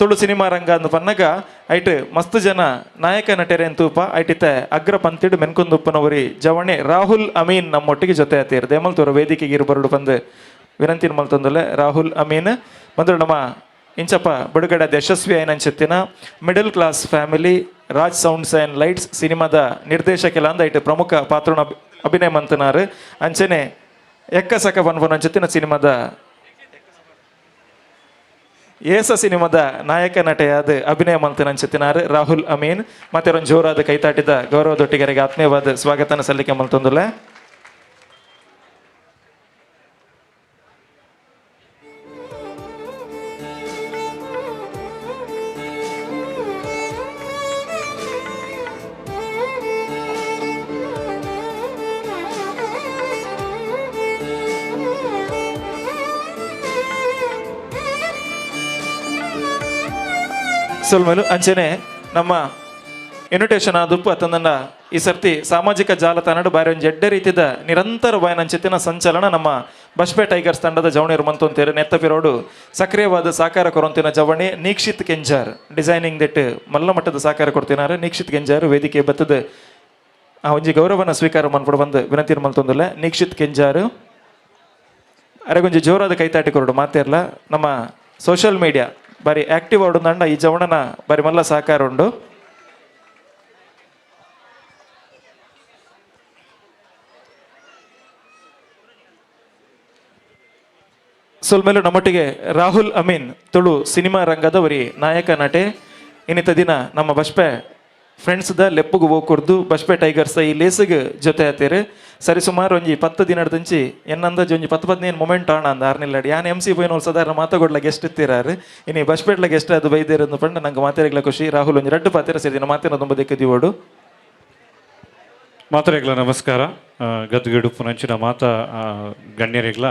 Tulu cinema ರಂಗ ಅಂದ್ ಪನ್ನಗ, ಐಟ್ ಮಸ್ತ್ ಜನ ನಾಯಕ ನಟರೆ ತೂಪ ಐಟಿತ ಅಗ್ರ ಪಂತಿಡ್ ಮೆನ್ಕುಂದುಪ್ಪನವರಿ ಜವಣೆ ರಾಹುಲ್ ಅಮೀನ್ ನಮ್ಮೊಟ್ಟಿಗೆ ಜೊತೆ ಆತೀರ್ ದೇಮಲ್ ತೋರ ವೇದಿಕೆಗೆ ಇರಬರಡು ಬಂದು ವಿನಂತಿ ಮಲ್ತೊಂದಲೆ ರಾಹುಲ್ ಅಮೀನ್. ಬಂದ್ರು ನಮ್ಮ ಇಂಚಪ್ಪ ಬಿಡುಗಡೆ ಯಶಸ್ವಿ ಐನಂಚತ್ತಿನ middle class family, Raj sounds and lights ಸಿನಿಮಾದ ನಿರ್ದೇಶಕ ಅಂದ ಐಟ್ ಪ್ರಮುಖ ಪಾತ್ರನ ಅಭಿನಯ ಮಂತನಾರು ಅಂಚನೆ ಎಕ್ಕ ಸಕ ಬನ್ಬೋನ್ ಅಂಚತ್ತಿನ ಸಿನಿಮಾದ ಏಸ ಸಿನಿಮಾದ ನಾಯಕ ನಟೆಯಾದ ಅಭಿನಯ ಮಂತನ ಅಂಚತ್ತಿನಾರು ರಾಹುಲ್ ಅಮೀನ್. ಮತ್ತೆ ಜೋರಾದ ಕೈತಾಟಿದ ಗೌರವದೊಟ್ಟಿಗರಿಗೆ ಆತ್ಮೀಯವಾದ ಸ್ವಾಗತನ ಸಲ್ಲಿಕೆ ಮಲ್ತೊಂದುಲೆ ಸೊಲ್ಮೇಲು ಅಂಚನೆ ನಮ್ಮ ಇನ್ವಿಟೇಷನ್ ಆದಪ್ಪು ಅತ್ತಂದ ಈ ಸರ್ತಿ ಸಾಮಾಜಿಕ ಜಾಲತಾಣ ಬಾರಿ ಒಂದು ಎಡ್ಡೆ ರೀತಿದ ನಿರಂತರ ನಂಚಿತ್ತಿನ ಸಂಚಲನ ನಮ್ಮ ಬಸ್ಪೆ ಟೈಗರ್ಸ್ ತಂಡದ ಜವಣಿಯರು ನೆತ್ತ ನೆತ್ತಪಿರೋಡು ಸಕ್ರಿಯವಾದ ಸಹಕಾರ ಕೊರೊಂತಿನ ಜವಣಿ ನೀಕ್ಷಿತ್ ಕೆಂಜಾರ್. ಡಿಸೈನಿಂಗ್ ದಿಟ್ಟು ಮಲ್ಲ ಮಟ್ಟದ ಸಹಕಾರ ಕೊಡ್ತಿನಾರ ನೀಕ್ಷಿತ್ ಕೆಂಜಾರ್ ವೇದಿಕೆ ಬತ್ತದ ಆ ಒಂಜಿ ಗೌರವನ ಸ್ವೀಕಾರ ಮಾಡ್ಬಿಡು ಬಂದು ವಿನಂತಿ ಮಲ್ತೊಂದಲ್ಲ. ನೀಕ್ಷಿತ್ ಕೆಂಜಾರು, ಅರೆಗೊಂಜಿ ಜೋರಾದ ಕೈತಾಟಿ ಕೊರಡು ಮಾತೇರ್ಲ. ನಮ್ಮ ಸೋಷಿಯಲ್ ಮೀಡಿಯಾ ಬಾರಿ ಆಕ್ಟಿವ್ ಆಡು ನಂಡ ಈ ಜವಣನ ಬಾರಿ ಮಲ್ಲ ಸಹಕಾರ ಉಂಡು ಸೊಲ್ಮೇಲು ನಮ್ಮೊಟ್ಟಿಗೆ ರಾಹುಲ್ ಅಮೀನ್ ತುಳು ಸಿನಿಮಾ ರಂಗದವರಿ ನಾಯಕ ನಟೆ. ಇನ್ನಿತ ದಿನ ನಮ್ಮ ಬಸ್ಪೆ ಫ್ರೆಂಡ್ಸ್ದ ಲೆಪ್ಪಗೆ ಹೋಗ್ಕೊಡ್ದು ಬಸ್ಪೆ ಟೈಗರ್ಸ್ ಈ ಲೇಸಿಗೆ ಜೊತೆ ಆತೀರಿ ಸರಿ ಸುಮಾರು ಒಂಜಿ ಪತ್ತು ದಿನದಂಚಿ ಎನ್ನಂದಾಜಿ ಒಂಜಿ ಪತ್ತು ಪದ್ನೇನು ಮೊಮೆಂಟ್ ಆಣ ಅಂದ ಆರ್ನಿಲ್ಲಾಡಿ ಯಾನ್ ಎಂ ಸಿ ಪೋಯಿನ ಸಾಧಾರಣ ಮಾತಾಗೊಡ್ಲ ಗೆಸ್ಟ್ ಇತ್ತಿರಾರು. ಇನ್ನು ಬಸ್ಪೇಟ್ಲ ಗೆಸ್ಟ್ ಅದು ಬೈದೇರು ಪಂಡ ನಂಗೆ ಮಾತಾಡಿಗ್ಲ ಖುಷಿ. ರಾಹುಲ್ ಒಂಜಿ ರಡ್ಡು ಪಾತಿರ ಸೇರಿದಿನ. ಮಾತಿನ ತುಂಬ ದಿಕ್ಕದಿವೋಡು ಮಾತರೆಗ್ಲ ನಮಸ್ಕಾರ. ಗದ್ದುಗೆಡು ಗದ್ದುಗೆಡುಪ್ಪು ನಂಚಿನ ಮಾತ ಆ,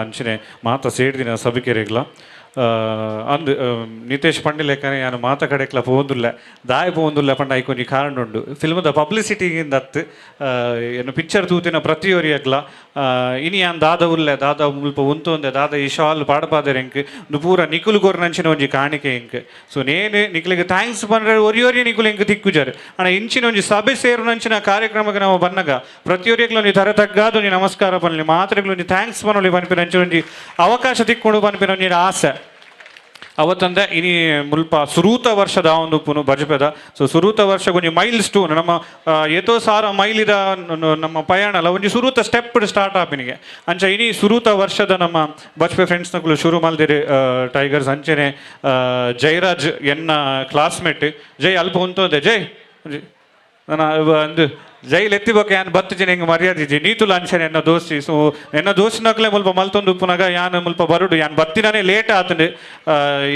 ಅಂಚಿನ ಮಾತ ಸೇಡ್ದಿನ ಸಭಿಕೆರೆಗ್ಲ. ಅಂದ್ ಆ, ನಿತೇಶ್ ಪಂಡಿಲೆಕ್ಕನೆ ಯಾನು ಮಾತ ಕಡೆಕ್ಲ ಪೋಂದುಲ್ಲ ದಾಯ ಪೋಂದುಲ್ಲ ಪಂಡ ಐಕೊಂಜಿ ಕಾರಣ ಉಂಡು ಫಿಲ್ಮದ ಪಬ್ಲಿಸಿಟಿಗಿಂದ ಅತ್ತು ಏನು ಪಿಕ್ಚರ್ ತೂತಿನ ಪ್ರತಿಯೊರಿಯಗ್ಲ ಆ, ಇನಿ ಯಾನ್ ದಾದ ಉಲ್ಲೆ ದಾದ ಮುಲ್ಪ ಉಂತೊಂದೆ ದಾದ ಈ ಶಾಲ್ ಪಾಡಪಾದೆರ್ ಎಂಕ್ ನು ಪೂರ ನಿಕುಲು ಕೊರ್ನಂಚಿನ ಒಂಜಿ ಕಾಣಿಕೆ ಎಂಕ್ ಸೊ ನೇನು ನಿಕ್ಲಿಗೆ ಥ್ಯಾಂಕ್ಸ್ ಬಂದ್ರೆ ಒರಿಯೋರಿ ನಿಕುಲು ಎಂಕ್ ತಿಕ್ಕುಜಾರು ಅಣ್ಣ ಇಂಚಿನ ಒಂಜಿ ಸಭೆ ಸೇರುನಂಚಿನ ಕಾರ್ಯಕ್ರಮಕ್ಕೆ ನಾವು ಬನ್ನಗ ಪ್ರತಿಯೊರಿಯಗ್ಲು ಒಂಜಿ ತರ ತಗ್ಗಾದ ಒಂಜಿ ನಮಸ್ಕಾರ ಬನ್ಲಿ ಮಾತ್ರೆಗ್ಲು ಒಂಜಿ ಥ್ಯಾಂಕ್ಸ್ ಬನ್ನಲಿ ಬನ್ಪಿನ ಅಂಚಿನ ಒಂಜಿ ಅವಕಾಶ ತಿಕ್ಕೊಂಡು ಬನ್ಪಿನ ಒಂಜಿ ಆಸೆ ಅವತ್ತಂದೆ ಇನಿ ಮುಲ್ಪ ಸುರೂತ ವರ್ಷದ ಒಂದು ಪುನು ಬಜಪೆದ ಸೊ ಸುರೂತ ವರ್ಷ ಒಂಜಿ ಮೈಲ್ ಸ್ಟೋನ್ ನಮ್ಮ ಏತೋ ಸಾರ ಮೈಲಿದ ನಮ್ಮ ಪಯಣ ಅಲ್ಲ, ಒಂಜಿ ಸುರೂತ ಸ್ಟೆಪ್ ಸ್ಟಾರ್ಟ್ ಆಪಿನಿಗೆ ಅಂಚ ಇನಿ ಸುರೂತ ವರ್ಷದ ನಮ್ಮ ಬಜ್ಪೆ ಫ್ರೆಂಡ್ಸ್ನಗಳು ಶುರು ಮಲ್ದಿರಿ ಟೈಗರ್ಸ್ ಅಂಚೆನೆ ಜೈರಾಜ್ ಎನ್ನ ಕ್ಲಾಸ್ಮೇಟ್ ಜೈ ಅಲ್ಪ ಉಂತೋದೆ ಜೈ. ನಾನು ಅಂದು ಜೈಲ್ ಎತ್ತಿಬೇಕು ಯಾನ್ ಬತ್ತಿಜಿ ಹಿಂಗೆ ಮರ್ಯಾದೆ ಇಜ್ಜಿ ನೀತುಲ ಅಂಚನೆ ಎನ್ನ ದೋಸ್ತಿ, ಸೊ, ಎನ್ನ ದೋಸ್ತಿನಕ್ಲೆ ಮುಲ್ಪ ಮಲ್ತೊಂದು ಉಪ್ಪುನಾಗ ಯಾನ್ ಮುಲ್ಪ ಬರುಡು. ಯಾನ್ ಬತ್ತಿನೇ ಲೇಟ್ ಆತಂಡು.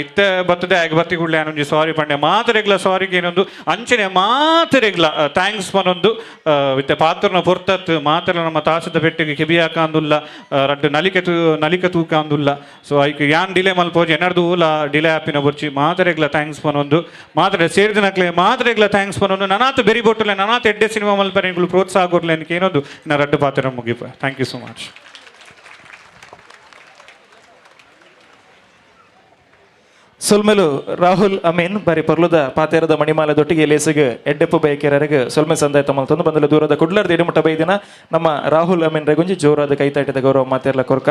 ಇತ್ತೆ ಬತ್ತದೆ ಆಗ ಬತ್ತಿ ಕೂಡಲೇ ಒಂಜಿ ಸಾರಿ ಪಂಡೆ ಮಾತರೆಗ್ಲ ಸಾರಿಗೆ ಏನೊಂದು, ಅಂಚನೆ ಮಾತರೆಗ್ಲ ಥ್ಯಾಂಕ್ಸ್ ಪನೊಂದು ವಿತ್ತೆ ಪಾತ್ರನ ಪೊರ್ತತ್, ಮಾತ್ರ ನಮ್ಮ ತಾಸದ ಪೆಟ್ಟಿಗೆ ಕಿಬಿ ಹಾಕಂದುಲ್ಲ ರಡ್ಡು ನಲಿಕೆ ತೂ, ನಲಿಕೆ ತೂಕ ಅಂದುಲ್ಲ. ಸೊ ಐಕ್ ಯಾನ್ ಡಿಲೇ ಮಲ್ಪೋಜಿ ಎನ್ನರ್ದು ಊಲ ಡಿಲೇ ಆಪಿನ ಬುರ್ಚಿ. ಮಾತರೆಗ್ಲ ಥ್ಯಾಂಕ್ಸ್ ಪನೊಂದು. ಮಾತ್ರೆ ಸೇರಿದಿನಕ್ಲೆ ಮಾತ್ರೆಗ್ಲ ಥ್ಯಾಂಕ್ಸ್ ಪನೊಂದು. ನನಾತ್ ಬೆರಿ ಬೊಟ್ಟಲೆ ನನಾತ್ ಎಡ್ಡೆ ಸಿನಿಮಾ ಮಲ್ಪರೆಗಳು ಪ್ರೋತ್ಸಾಹ ಕೊಡ್ಲಿ ಅನ್ಕೆ ಏನೊಂದು ನಾ ರಡ್ಡು ಪಾತ್ರ ಮುಗಿಪ ಥ್ಯಾಂಕ್ ಯು ಸೊ ಮಚ್ ಸೊಲ್ಮೆಲು, ರಾಹುಲ್, ಅಮೀನ್, ಬರಿ ಪರ್ಲುದ ಪಾತೇರದ ಮಣಿಮಾಲದೊಟ್ಟಿಗೆ ಲೇಸಿಗೆ ಎಡ್ಡೆಪ್ಪು ಬೈಕೆರರಿಗೆ ಸೊಲ್ಮೆ ಸಂದಾಯ ಮಲ್ತೊಂದು ಬಂದಲು ದೂರದ ಕುಡ್ಲರ್ದ ಇಡಿಮುಟ್ಟ ಬೈದಿನ ನಮ್ಮ ರಾಹುಲ್, ಅಮೀನ್ ರೆಗುಂಜಿ ಜೋರಾದ ಕೈತಾಟಿದ ಗೌರವ ಮಾತೇರ್ಲ ಕೊರ್ಕ.